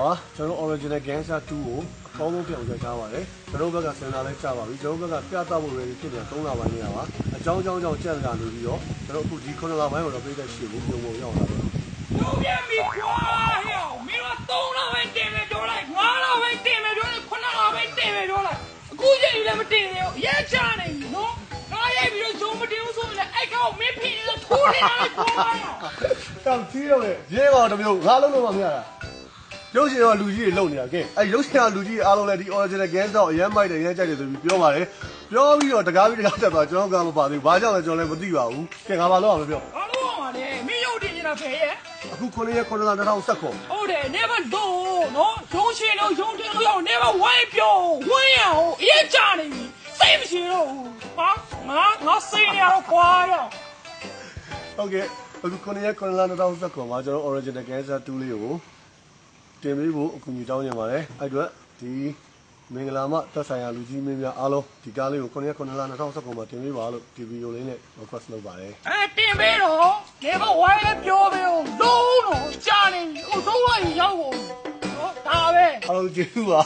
ဟာကျွန်တော် original gangster 2ကိုအကောင်းဆုံးပြောင်းရချပါတယ်ကျွန်တော်ဘက်ကစင်တာလဲချပါပြီကျွန်တော်ဘက်ကပြသဖို့ ready ဖြစ်နေတာ3လပိုင်းနေတာပါအကြောင်းကြောင်းကြောင့်ကြက်လာနေပြီးတော့ကျွန်တော်အခုဒီ9လပိုင်းကိုတော့ပြည်သက်ရှိဘူးပြုံပုံရောက်လာပါတို့ပြန်ပြီကွာဟဲ့မင်းတို့3လပဲတင်မယ်ပြောလိုက်5လပဲတင်မယ်ပြောလိုက်9လပဲတင်မယ်ပြောလိုက်အခုချိန်လည်းမတင်သေးဘူးရဲချနေပြီနော်ငါရိုက်ပြီးတော့ဇုံမတင်ဘူးဆိုရင်လည်းအဲ့ကောင်မင်းဖြစ်နေတော့ထိုးနေတာလေကွာတောင်ကြီးတော့လေရဲကောင်တစ်မျိုးငါလုံးလုံးမမရတာ ရုပ်ရှင်ကလူကြီးတွေလုံနေတာကဲအဲရုပ်ရှင်ကလူကြီးအားလုံးလည်းဒီ original gangster ကိုအရင်မိုက်တယ်အရင်ကြိုက်တယ်ဆိုပြီးပြောပါတယ်ပြောပြီးတော့တကားပြီးတကားတက်သွားကျွန်တော်ကမပါသေးဘူးဘာကြောင့်လဲကျွန်တော်လည်းမသိပါဘူးကဲငါဘာလို့အောင်မပြောဘာလို့အောင်ပါလဲမင်းရုပ်တင်နေတာဖယ်ရဲ့အခု9ရက်9လ2019ဟုတ်တယ် never do နော်ရုံးရှင်လို့ရုံးတင်လို့ရအောင် never ဝိုင်းပြောဝိုင်းရအောင်အရင်ချနေပြီစိတ်မရှိတော့ဘူးဟာငါငါစိတ်နေရတော့ကွာရောဟုတ်ကဲ့အခု9ရက်9လ2019မှာကျွန်တော် original gangster 2လေးကို တင်ပေးဖို့အကူအညီတောင်းနေပါတယ်အဲ့အတွက်ဒီမင်္ဂလာမသက်ဆိုင်ရာလူကြီးမင်းများအားလုံးဒီကားလေးကို9ရက်9လ2019မှာတင်ပေးပါလို့ဒီဗီဒီယိုလေးနဲ့ request လုပ်ပါတယ်အဲတင်ပေးတော့နေကဝိုင်းလည်းပြောပေးအောင်လုံးတော့ကြားနေပြီဟိုသုံးဝါးကြီးရောက်ကုန်နော်ဒါပဲအားလုံးကျေးဇူးပါ